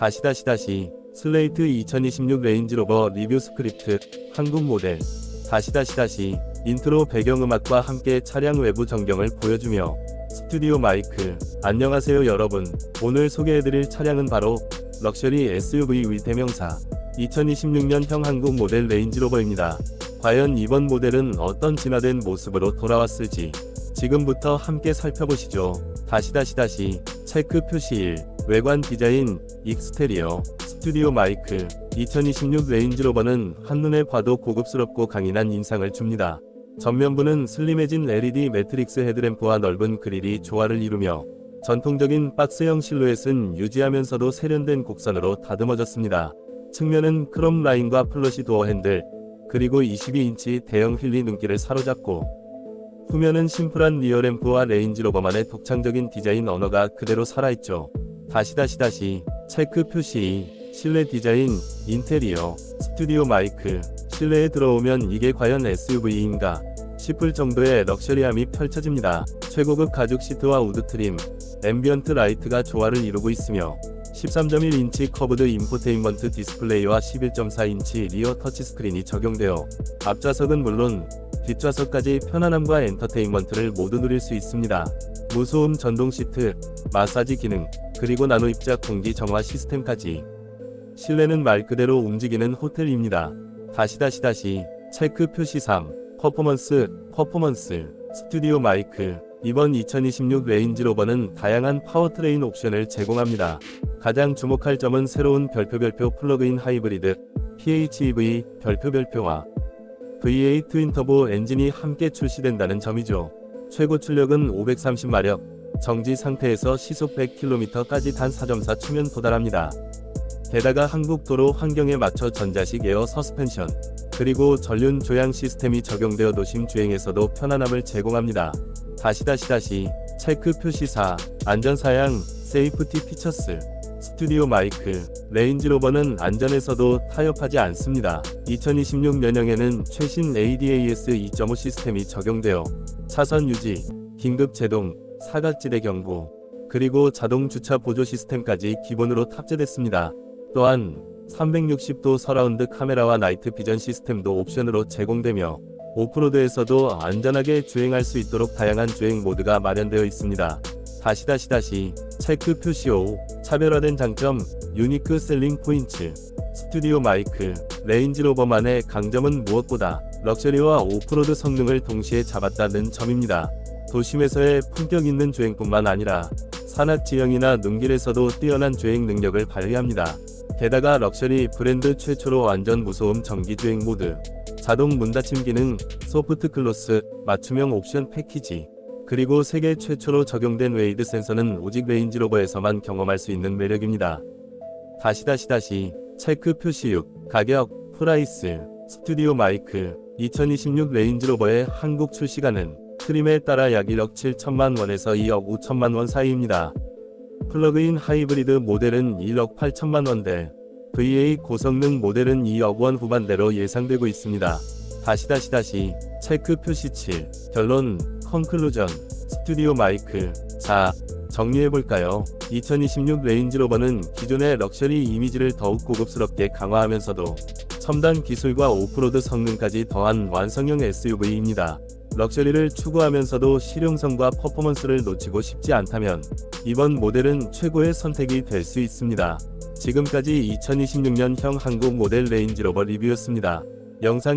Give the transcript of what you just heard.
다시 다시 다시 슬레이트 2026 레인지로버 리뷰 스크립트 한국 모델 다시 다시 다시 인트로 배경음악과 함께 차량 외부 전경을 보여주며 스튜디오 마이크 안녕하세요 여러분 오늘 소개해드릴 차량은 바로 럭셔리 SUV 위 대명사 2026년형 한국 모델 레인지로버입니다. 과연 이번 모델은 어떤 진화된 모습으로 돌아왔을지 지금부터 함께 살펴보시죠. 다시 다시 다시 체크 표시 1 외관 디자인 익스테리어 스튜디오 마이크 2026 레인지로버는 한눈에 봐도 고급스럽고 강인한 인상을 줍니다. 전면부는 슬림해진 LED 매트릭스 헤드램프와 넓은 그릴이 조화를 이루며 전통적인 박스형 실루엣은 유지하면서도 세련된 곡선으로 다듬어졌습니다. 측면은 크롬 라인과 플러시 도어 핸들, 그리고 22인치 대형 휠리 눈길을 사로잡고 후면은 심플한 리어램프와 레인지로버만의 독창적인 디자인 언어가 그대로 살아있죠. 다시 다시 다시 체크 표시 2 실내 디자인 인테리어 스튜디오 마이크 실내에 들어오면 이게 과연 SUV인가 싶을 정도의 럭셔리함이 펼쳐집니다. 최고급 가죽 시트와 우드 트림, 앰비언트 라이트가 조화를 이루고 있으며 13.1인치 커브드 인포테인먼트 디스플레이와 11.4인치 리어 터치스크린이 적용되어 앞좌석은 물론 뒷좌석까지 편안함과 엔터테인먼트를 모두 누릴 수 있습니다. 무소음 전동 시트, 마사지 기능, 그리고 나노 입자 공기 정화 시스템까지 실내는 말 그대로 움직이는 호텔입니다. 다시 다시 다시 체크 표시 3 퍼포먼스 퍼포먼스 스튜디오 마이크 이번 2026 레인지로버는 다양한 파워트레인 옵션을 제공합니다. 가장 주목할 점은 새로운 별표 별표 플러그인 하이브리드 PHEV 별표 별표와 V8 트윈터보 엔진이 함께 출시된다는 점이죠. 최고 출력은 530마력, 정지 상태에서 시속 100km까지 단 4.4 초면 도달합니다. 게다가 한국 도로 환경에 맞춰 전자식 에어 서스펜션, 그리고 전륜 조향 시스템이 적용되어 도심 주행에서도 편안함을 제공합니다. 다시 다시 다시 체크 표시 4 안전사양 세이프티 피처스 스튜디오 마이크 레인지로버는 안전에서도 타협하지 않습니다. 2026년형에는 최신 ADAS 2.5 시스템이 적용되어 차선 유지, 긴급 제동, 사각지대 경고, 그리고 자동 주차 보조 시스템까지 기본으로 탑재됐습니다. 또한 360도 서라운드 카메라와 나이트 비전 시스템도 옵션으로 제공되며 오프로드에서도 안전하게 주행할 수 있도록 다양한 주행 모드가 마련되어 있습니다. 다시 다시 다시 체크 표시 5 차별화된 장점 유니크 셀링 포인트 스튜디오 마이크 레인지로버만의 강점은 무엇보다 럭셔리와 오프로드 성능을 동시에 잡았다는 점입니다. 도심에서의 품격 있는 주행뿐만 아니라 산악 지형이나 눈길에서도 뛰어난 주행 능력을 발휘합니다. 게다가 럭셔리 브랜드 최초로 완전 무소음 전기 주행 모드, 자동 문 닫힘 기능, 소프트 클로스, 맞춤형 옵션 패키지, 그리고 세계 최초로 적용된 웨이드 센서는 오직 레인지로버에서만 경험할 수 있는 매력입니다. 다시 다시 다시 체크 표시 6 가격 프라이스 스튜디오 마이크 2026 레인지로버의 한국 출시가는 트림에 따라 약 1억 7천만 원에서 2억 5천만 원 사이입니다. 플러그인 하이브리드 모델은 1억 8천만 원대, V8 고성능 모델은 2억 원 후반대로 예상되고 있습니다. 다시 다시 다시 체크 표시 7 결론 컨클루전 스튜디오 마이크 자 정리해볼까요? 2026 레인지로버는 기존의 럭셔리 이미지를 더욱 고급스럽게 강화하면서도 첨단 기술과 오프로드 성능까지 더한 완성형 SUV입니다. 럭셔리를 추구하면서도 실용성과 퍼포먼스를 놓치고 싶지 않다면 이번 모델은 최고의 선택이 될 수 있습니다. 지금까지 2026년형 한국 모델 레인지로버 리뷰였습니다. 영상